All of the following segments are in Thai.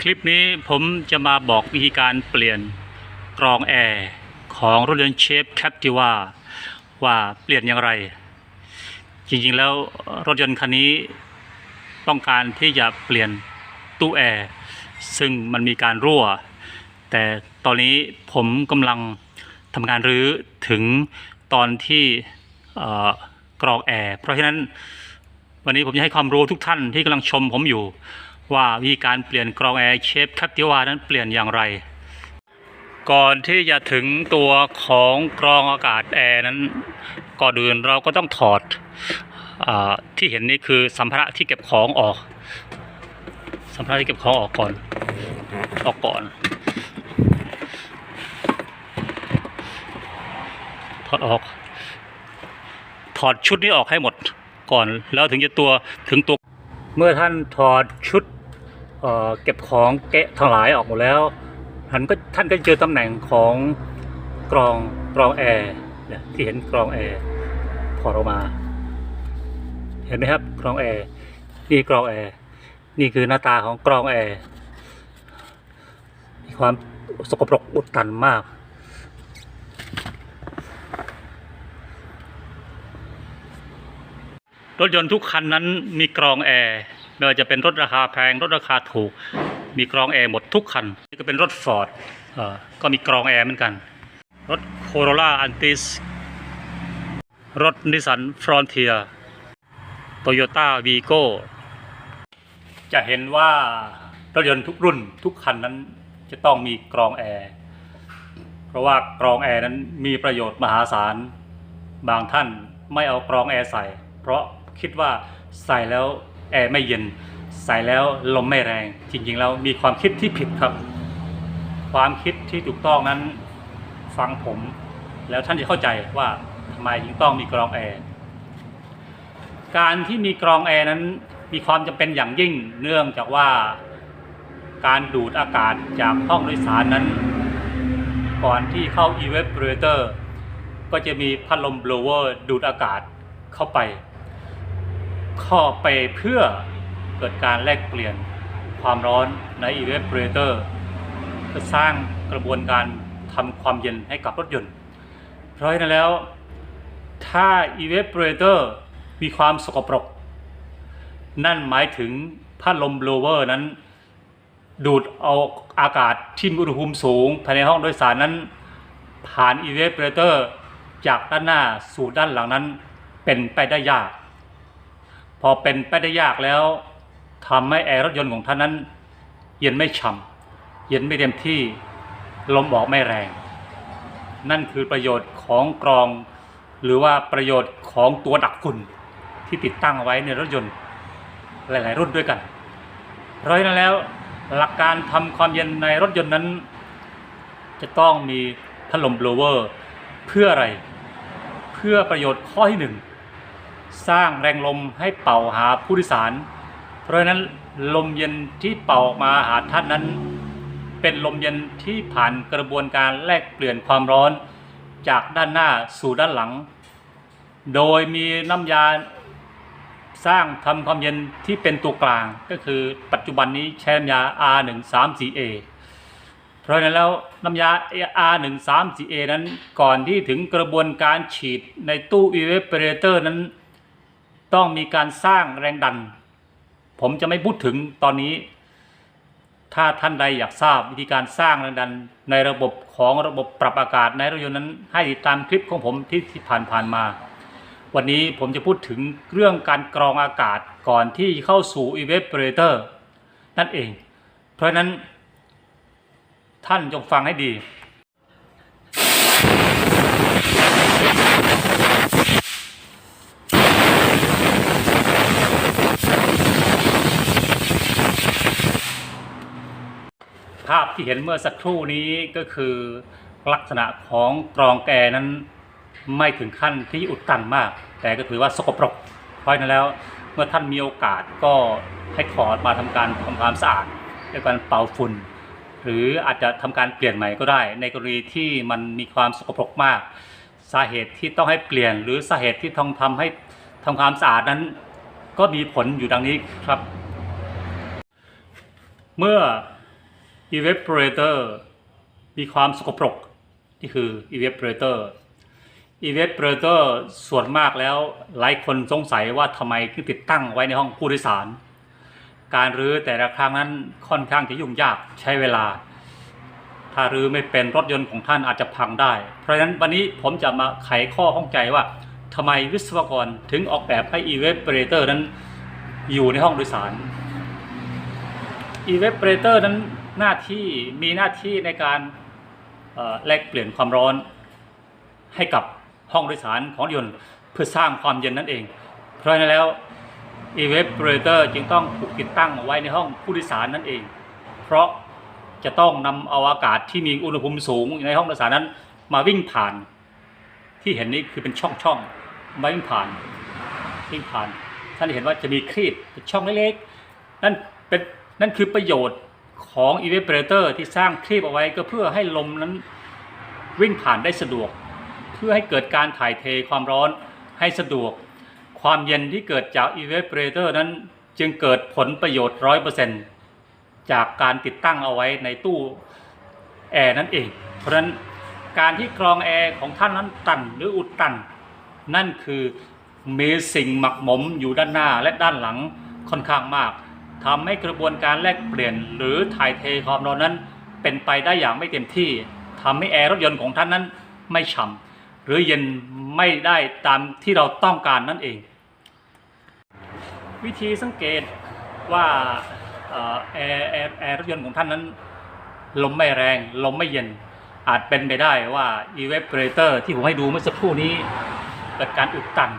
คลิปนี้ผมจะมาบอกวิธีการเปลี่ยนกรองแอร์ของรถยนต์เชฟแคปติว่าว่าเปลี่ยนอย่างไร จริงๆแล้วรถยนต์คันนี้ต้องการที่จะเปลี่ยนตู้แอร์ซึ่งมันมีการรั่ว แต่ตอนนี้ผมกำลังทำการรื้อถึงตอนที่กรองแอร์เพราะฉะนั้นวันนี้ผมจะให้ความรู้ทุกท่านที่กำลังชมผมอยู่ ว่าวิธีการเปลี่ยนกรองแอร์เชฟคัตติวานั้นเปลี่ยนอย่างไร ก่อนที่จะถึงตัวของกรองอากาศแอร์นั้นก่อนอื่นเราก็ต้องถอดอที่เห็นนี่คือสัมภาระที่เก็บของออก สัมภาระที่เก็บของออกก่อนออกก่อนถอดออก ถอดชุดนี้ออกให้หมดก่อนแล้วถึงจะตัวถึงตัว เมื่อท่านถอดชุด เก็บของแกะทลายออกหมดแล้วท่านก็ท่านก็เจอตำแหน่งของกรองกรองแอร์เนี่ยที่เห็นกรองแอร์ถอดออกมา เห็นไหมครับกรองแอร์นี่กรองแอร์นี่คือหน้าตาของกรองแอร์มีความสกปรกอุดตันมากรถยนต์ทุกคันนั้นมีกรองแอร์ ไม่ว่าจะเป็นรถราคาแพง รถราคาถูก มีกรองแอร์หมดทุกคัน นี่ก็เป็นรถฟอร์ดก็มีกรองแอร์เหมือนกัน รถโคโรล่าอันติสรถนิสสันฟรอนเทียโตโยต้าวีโก้จะเห็นว่ารถยนต์ทุกรุ่นทุกคันนั้นจะต้องมีกรองแอร์เพราะว่ากรองแอร์นั้นมีประโยชน์มหาศาล บางท่านไม่เอากรองแอร์ใส่ เพราะคิดว่าใส่แล้ว แอร์ไม่เย็น ใส่แล้วลมไม่แรง จริงๆแล้วมีความคิดที่ผิดครับ ความคิดที่ถูกต้องนั้นฟังผม แล้วท่านจะเข้าใจว่าทำไมจึงต้องมีกรองแอร์การที่มีกรองแอร์นั้นมีความจำเป็นอย่างยิ่งเนื่องจากว่าการดูดอากาศจากห้องโดยสารนั้น ก่อนที่เข้า evaporator ก็จะมีพัดลม blower ดูดอากาศเข้าไป เข้าไปเพื่อเกิดการแลกเปลี่ยนความร้อนใน evaporator เพื่อสร้างกระบวนการทำความเย็นให้กับรถยนต์ เพราะฉะนั้นแล้ว ถ้า evaporator มีความสกปรก นั่นหมายถึงพัดลม blower นั้น ดูดเอาอากาศที่มีอุณหภูมิสูง ภายในห้องโดยสารนั้น ผ่าน evaporator จากด้านหน้าสู่ด้านหลังนั้นเป็นไปได้ยาก พอเป็นไปได้ยากแล้วทำให้แอร์รถยนต์ของท่านนั้น เย็นไม่ฉ่ำเย็นไม่เต็มที่ลมออกไม่แรง นั่นคือประโยชน์ของกรอง หรือว่าประโยชน์ของตัวดักฝุ่นที่ติดตั้งเอาไว้ในรถยนต์หลาย ๆ รุ่นด้วยกัน เพราะฉะนั้นแล้วหลักการทำความเย็นในรถยนต์นั้น จะต้องมีพัดลม blower เพื่ออะไร เพื่อประโยชน์ข้อที่หนึ่ง สร้างแรงลมให้เป่าหาผู้โดยสาร เพราะฉะนั้นลมเย็นที่เป่าออกมาหาท่านนั้น เป็นลมเย็นที่ผ่านกระบวนการแลกเปลี่ยนความร้อน จากด้านหน้าสู่ด้านหลัง โดยมีน้ำยาสร้างทำความเย็นที่เป็นตัวกลาง ก็คือปัจจุบันนี้ใช้น้ำยา R134A เพราะฉะนั้นแล้วน้ำยา R134A นั้นก่อนที่ถึงกระบวนการฉีดในตู้ evaporator นั้น ต้องมีการสร้างแรงดัน ผมจะไม่พูดถึงตอนนี้ ถ้าท่านใดอยากทราบวิธีการสร้างแรงดันในระบบของระบบปรับอากาศในรถยนต์นั้น ให้ติดตามคลิปของผมที่ที่ผ่านผ่านๆมา วันนี้ผมจะพูดถึงเรื่องการกรองอากาศก่อนที่เข้าสู่ evaporator นั่นเอง เพราะนั้นท่านจงฟังให้ดี ที่เห็นเมื่อสักครู่นี้ก็คือลักษณะของกรองแกนั้นไม่ถึงขั้นที่อุดตันมาก แต่ก็ถือว่าสกปรกเพราะนั้นแล้วเมื่อท่านมีโอกาสก็ให้ถอดมาทำการทำความสะอาดด้วยการเป่าฝุ่น หรืออาจจะทำการเปลี่ยนใหม่ก็ได้ ในกรณีที่มันมีความสกปรกมาก สาเหตุที่ต้องให้เปลี่ยน หรือสาเหตุที่ต้องทำให้ทำความสะอาดนั้น ก็มีผลอยู่ดังนี้ครับ เมื่อ evaporator มีความสกปรกนี่คือ evaporator evaporator ส่วนมากแล้วหลายคนสงสัยว่าทำไมถึงติดตั้งไว้ในห้องผู้โดยสาร การรื้อแต่ละครั้งนั้นค่อนข้างจะยุ่งยากใช้เวลา ถ้ารื้อไม่เป็นรถยนต์ของท่านอาจจะพังได้ เพราะฉะนั้นวันนี้ผมจะมาไขข้อข้องใจว่าทำไมวิศวกรถึงออกแบบให้ evaporator นั้นอยู่ในห้องโดยสาร evaporator นั้น หน้าที่มีหน้าที่ในการแลกเปลี่ยนความร้อนให้กับห้องโดยสารของยนต์เพื่อสร้างความเย็นนั่นเอง เพราะนั้นแล้ว evaporator จึงต้องถูกติดตั้งไว้ในห้องผู้โดยสารนั่นเอง เพราะจะต้องนำเอาอากาศที่มีอุณหภูมิสูงในห้องโดยสารนั้นมาวิ่งผ่าน ที่เห็นนี้คือเป็นช่องช่องมาวิ่งผ่านวิ่งผ่าน ท่านเห็นว่าจะมีครีบเป็นช่องเล็กๆนั่นเป็นนั่นคือประโยชน์ ของ evaporator ที่สร้างครีบเอาไว้ก็เพื่อให้ลมนั้นวิ่งผ่านได้สะดวก เพื่อให้เกิดการถ่ายเทความร้อนให้สะดวก ความเย็นที่เกิดจาก evaporator นั้นจึงเกิดผลประโยชน์ร้อยเปอร์เซ็นต์จากการติดตั้งเอาไว้ในตู้แอร์นั่นเอง เพราะฉะนั้นการที่กรองแอร์ของท่านนั้นตันหรืออุดตัน นั่นคือมีสิ่งหมักหมมอยู่ด้านหน้าและด้านหลังค่อนข้างมาก ทำให้กระบวนการแลกเปลี่ยน หรือถ่ายเทความร้อนนั้น เป็นไปได้อย่างไม่เต็มที่ทำให้แอร์รถยนต์ของท่านนั้นไม่ฉ่ำหรือเย็นไม่ได้ตามที่เราต้องการนั่นเอง วิธีสังเกตว่าแอร์แอร์แอร์รถยนต์ของท่านนั้น ลมไม่แรง ลมไม่เย็นอาจเป็นไปได้ว่า evaporator ที่ผมให้ดูเมื่อสักครู่นี้ เกิดการอุดตัน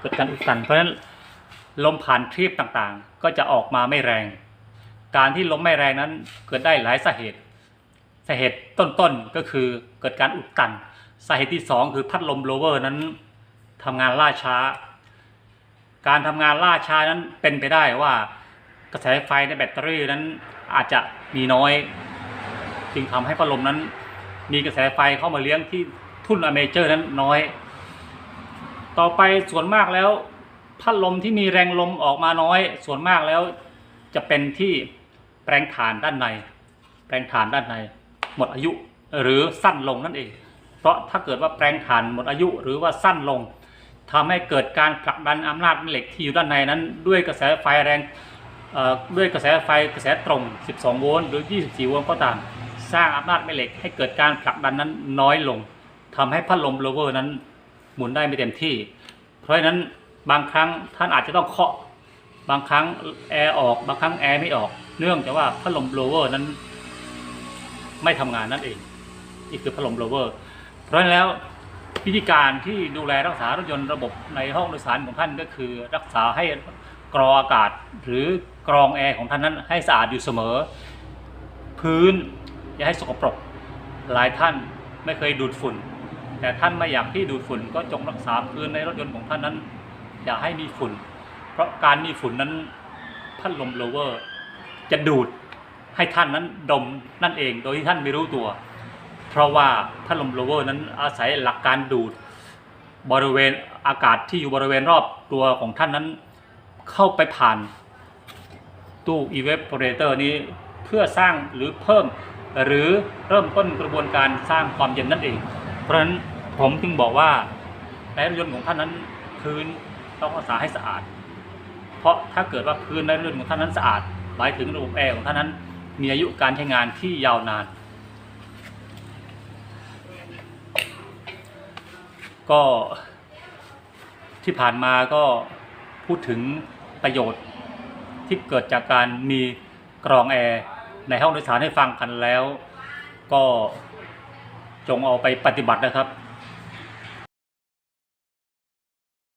เกิดการอุดตัน เพราะฉะนั้น ลมผ่านทริปต่างๆ ก็จะออกมาไม่แรง การที่ลมไม่แรงนั้นเกิดได้หลายสาเหตุสาเหตุต้นๆก็คือเกิดการอุดตันสาเหตุที่สองคือพัดลมโลเวอร์นั้นทำงานล่าช้า การทำงานล่าช้านั้นเป็นไปได้ว่ากระแสไฟในแบตเตอรี่นั้นอาจจะมีน้อย จึงทำให้พัดลมนั้น มีกระแสไฟเข้ามาเลี้ยงที่ทุ่นอเมเจอร์นั้นน้อย ต่อไปส่วนมากแล้ว พัดลมที่มีแรงลมออกมาน้อย ส่วนมากแล้วจะเป็นที่แปลงฐานด้านใน แปลงฐานด้านใน หมดอายุหรือสั้นลงนั่นเอง เพราะถ้าเกิดว่าแปลงฐานหมดอายุหรือว่าสั้นลงทำให้เกิดการผลักดันอำนาจแม่เหล็กที่อยู่ด้านในนั้น ด้วยกระแสไฟแรงด้วยกระแสไฟกระแสตรง 12 โวลต์หรือ 24 โวลต์ก็ตาม สร้างอำนาจแม่เหล็กให้เกิดการผลักดันนั้นน้อยลงทำให้พัดลมโลเวอร์นั้นหมุนได้ไม่เต็มที่ เพราะฉะนั้น บางครั้งท่านอาจจะต้องเคาะ บางครั้งแอร์ออก บางครั้งแอร์ไม่ออก เนื่องจากว่าพัดลมโบลเวอร์นั้น ไม่ทำงานนั่นเอง นี่คือพัดลมโบลเวอร์ เพราะฉะนั้นแล้ววิธีการที่ดูแลรักษารถยนต์ระบบในห้องโดยสารของท่านก็คือรักษาให้กรองอากาศหรือกรองแอร์ของท่านนั้นให้สะอาดอยู่เสมอ พื้นอย่าให้สกปรกหลายท่านไม่เคยดูดฝุ่น แต่ท่านไม่อยากที่ดูดฝุ่นก็จงรักษาพื้นในรถยนต์ของท่านนั้น อย่าให้มีฝุ่น เพราะการมีฝุ่นนั้นพัดลมโลเวอร์ จะดูดให้ท่านนั้นดมนั่นเองโดยที่ท่านไม่รู้ตัว เพราะว่าพัดลมโลเวอร์นั้นอาศัยหลักการดูดบริเวณอากาศที่อยู่บริเวณรอบตัวของท่านนั้น เข้าไปผ่านตู้ evaporator นี้เพื่อสร้างหรือเพิ่มหรือเริ่มต้นกระบวนการสร้างความเย็นนั่นเอง เพราะฉะนั้นผมจึงบอกว่าในรถยนต์ของท่านนั้นพื้น ต้องรักษาให้สะอาด เพราะถ้าเกิดว่าพื้นในรถยนของท่านนั้นสะอาดหมายถึงระบบแอร์ของท่านนั้นมีอายุการใช้งานที่ยาวนาน ก็ที่ผ่านมาก็พูดถึงประโยชน์ที่เกิดจากการมีกรองแอร์ในห้องโดยสารให้ฟังกันแล้ว ก็จงเอาไปปฏิบัตินะครับ